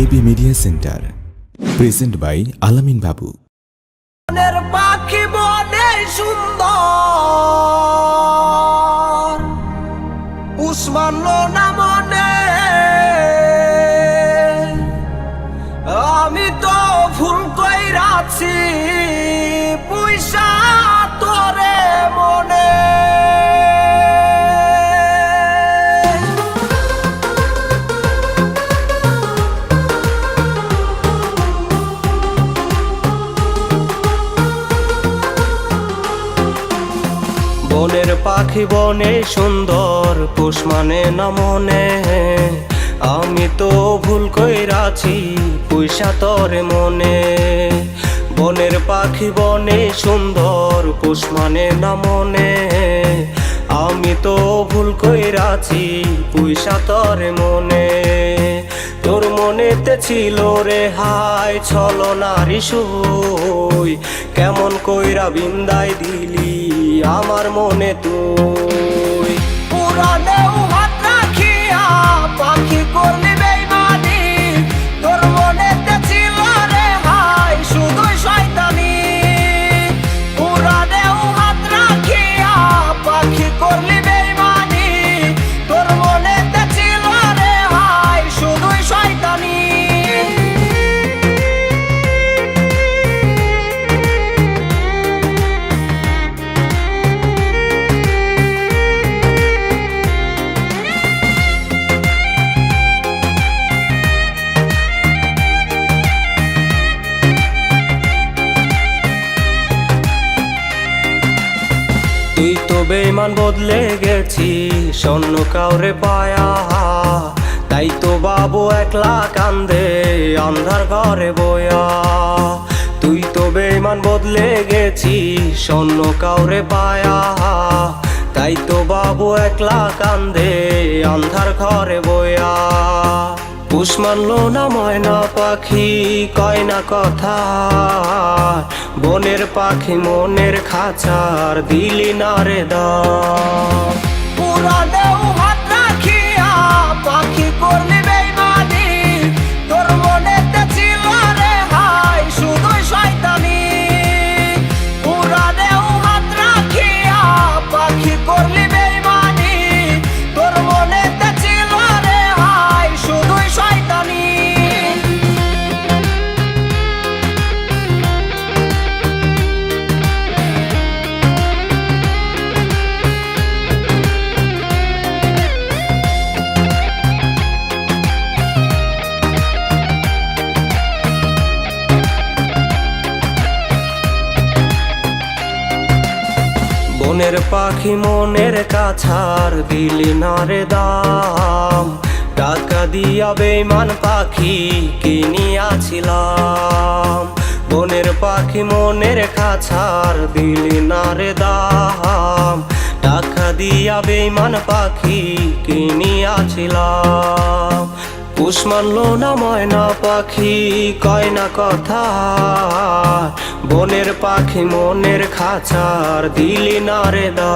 AB media centre present by Alamin Babu পাখি বনে সুন্দর। উসমান না মনে। আমি তো ভুল কইরাছি। বনের পাখি বনে, সুন্দর পুষ মানে না মনে। আমি তো ভুল কইরাছি পয়সা তরে মনে। বনের পাখি বনে, সুন্দর পুষ মানে না মনে। আমি তো ভুল কইরাছি পয়সা তরে মনে। তোর মনেতে ছিল রে হাই ছল নারী কেমন কইরা বিন্দায় দিলি আমার মনে তুই। পুরানেও তুই তো বেমান বদলে গেছি, স্বর্ণ কাউরে পায়া। তাই তো বাবু একলা কান্দে আন্ধার ঘরে বয়া। তুই তো বেমান বদলে গেছি, স্বর্ণ কাউরে পায়া। তাই তো বাবু একলা কান্দে আন্ধার ঘরে বয়া। পুষ মানলো না ময়না পাখি, কয় না কথা। বনের পাখি মনের খাচার দিলি না রে দাম বনের পাখি মনের কাছার দিলি না রে দাম। টাকা দিয়া বেমান পাখি কিনিয়াছিলাম। বনের পাখি মনের কাছার দিলি না রে দাম। টাকা দিয়া বেমান পাখি কিনিয়াছিলাম। পুষ মানলো না ময়না পাখি, কয় না কথা। বনের পাখি মনের খাঁচার দিলি না রে দা।